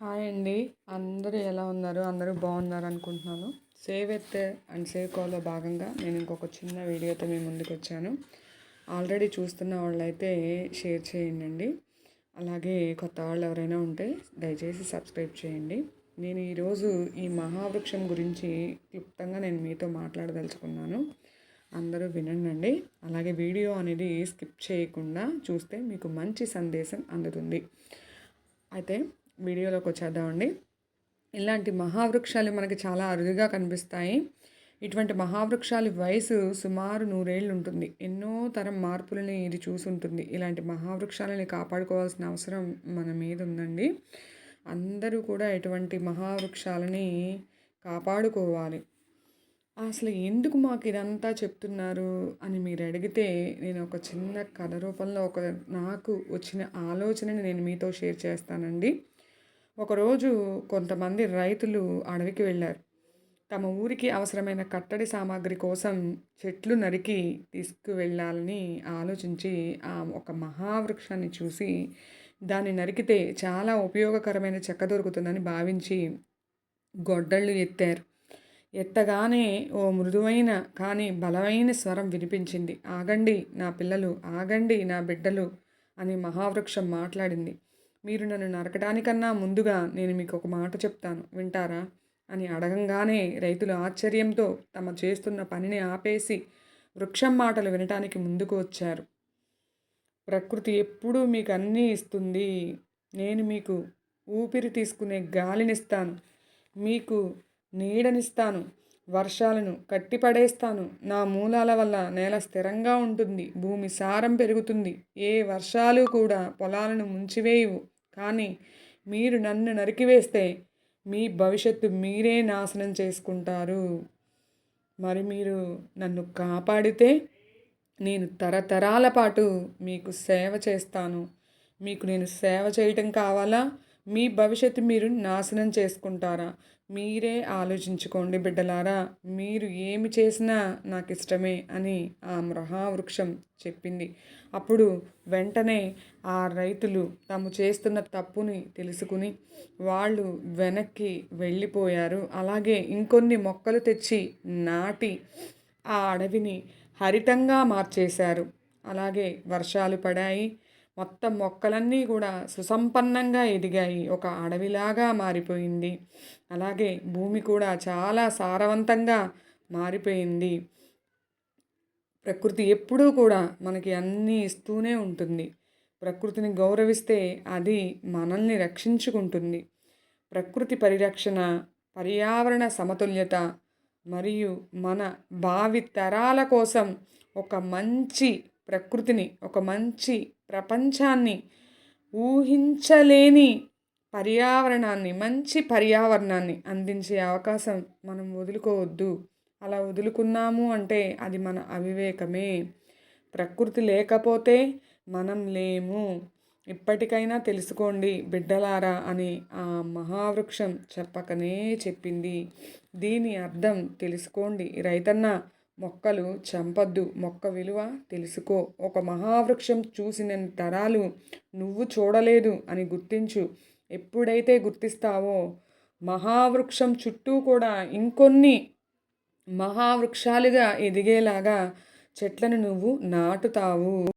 Hi అండి. అందరూ ఎలా ఉన్నారు? అందరూ బాగున్నారు అనుకుంటున్నాను. సేవ్ ఎత్ అండ్ సేవ్ కాల్లో భాగంగా నేను ఇంకొక చిన్న వీడియోతో మీ ముందుకు వచ్చాను. ఆల్రెడీ చూస్తున్న వాళ్ళైతే షేర్ చేయండి అలాగే కొత్త వాళ్ళు ఎవరైనా ఉంటే దయచేసి సబ్స్క్రైబ్ చేయండి. నేను ఈరోజు ఈ మహావృక్షం గురించి క్లుప్తంగా నేను మీతో మాట్లాడదలుచుకున్నాను. అందరూ వినండి అలాగే వీడియో అనేది స్కిప్ చేయకుండా చూస్తే మీకు మంచి సందేశం అందుతుంది. అయితే వీడియోలోకి వచ్చేద్దామండి. ఇలాంటి మహావృక్షాలు మనకి చాలా అరుదుగా కనిపిస్తాయి. ఇటువంటి మహావృక్షాల వయసు సుమారు నూరేళ్ళు ఉంటుంది. ఎన్నో తరం మార్పులని ఇది చూసుంటుంది. ఇలాంటి మహావృక్షాలని కాపాడుకోవాల్సిన అవసరం మన మీద ఉందండి. అందరూ కూడా ఇటువంటి మహావృక్షాలని కాపాడుకోవాలి. అసలు ఎందుకు మాకు ఇదంతా చెప్తున్నారు అని మీరు అడిగితే నేను ఒక చిన్న కథ రూపంలో ఒక నాకు వచ్చిన ఆలోచనని నేను మీతో షేర్ చేస్తానండి. ఒకరోజు కొంతమంది రైతులు అడవికి వెళ్ళారు. తమ ఊరికి అవసరమైన కట్టడి సామాగ్రి కోసం చెట్లు నరికి తీసుకువెళ్ళాలని ఆలోచించి ఆ ఒక మహావృక్షాన్ని చూసి దాన్ని నరికితే చాలా ఉపయోగకరమైన చెక్క దొరుకుతుందని భావించి గొడ్డళ్ళు ఎత్తారు. ఎత్తగానే ఓ మృదువైన కానీ బలమైన స్వరం వినిపించింది. ఆగండి నా పిల్లలు ఆగండి నా బిడ్డలు అని మహావృక్షం మాట్లాడింది. మీరు నన్ను నరకడానికన్నా ముందుగా నేను మీకు ఒక మాట చెప్తాను. వింటారా? అని అడగంగానే రైతులు ఆశ్చర్యంతో తమ చేస్తున్న పనిని ఆపేసి వృక్షం మాటలు వినటానికి ముందుకు వచ్చారు. ప్రకృతి ఎప్పుడూ మీకు అన్నీ ఇస్తుంది. నేను మీకు ఊపిరి తీసుకునే గాలినిస్తాను. మీకు నీడనిస్తాను. వర్షాలను కట్టిపడేస్తాను. నా మూలాల వల్ల నేల స్థిరంగా ఉంటుంది. భూమి సారం పెరుగుతుంది. ఏ వర్షాలు కూడా పొలాలను ముంచివేయవు. కానీ మీరు నన్ను నరికివేస్తే మీ భవిష్యత్తు మీరే నాశనం చేసుకుంటారు. మరి మీరు నన్ను కాపాడితే నేను తరతరాల పాటు మీకు సేవ చేస్తాను. మీకు నేను సేవ చేయటం కావాలా? మీ భవిష్యత్తు మీరు నాశనం చేసుకుంటారా? మీరే ఆలోచించుకోండి బిడ్డలారా. మీరు ఏమి చేసినా నాకు ఇష్టమే అని ఆ మృహావృక్షం చెప్పింది. అప్పుడు వెంటనే ఆ రైతులు తాము చేస్తున్న తప్పుని తెలుసుకుని వాళ్ళు వెనక్కి వెళ్ళిపోయారు. అలాగే ఇంకొన్ని మొక్కలు తెచ్చి నాటి ఆ అడవిని హరితంగా మార్చేశారు. అలాగే వర్షాలు పడాయి. మొత్తం మొక్కలన్నీ కూడా సుసంపన్నంగా ఎదిగాయి. ఒక అడవిలాగా మారిపోయింది. అలాగే భూమి కూడా చాలా సారవంతంగా మారిపోయింది. ప్రకృతి ఎప్పుడూ కూడా మనకి అన్నీ ఇస్తూనే ఉంటుంది. ప్రకృతిని గౌరవిస్తే అది మనల్ని రక్షించుకుంటుంది. ప్రకృతి పరిరక్షణ పర్యావరణ సమతుల్యత మరియు మన భావి తరాల కోసం ఒక మంచి ప్రకృతిని ఒక మంచి ప్రపంచాన్ని ఊహించలేని పర్యావరణాన్ని మంచి పర్యావరణాన్ని అందించే అవకాశం మనం వదులుకోవద్దు. అలా వదులుకున్నాము అంటే అది మన అవివేకమే. ప్రకృతి లేకపోతే మనం లేము. ఇప్పటికైనా తెలుసుకోండి బిడ్డలారా అని ఆ మహావృక్షం చెప్పకనే చెప్పింది. దీని అర్థం తెలుసుకోండి. రైతన్న మొక్కలు చంపద్దు. మొక్క విలువ తెలుసుకో. ఒక మహావృక్షం చూసిన తరాలు నువ్వు చూడలేదు అని గుర్తించు. ఎప్పుడైతే గుర్తిస్తావో మహావృక్షం చుట్టూ కూడా ఇంకొన్ని మహావృక్షాలుగా ఎదిగేలాగా చెట్లను నువ్వు నాటుతావు.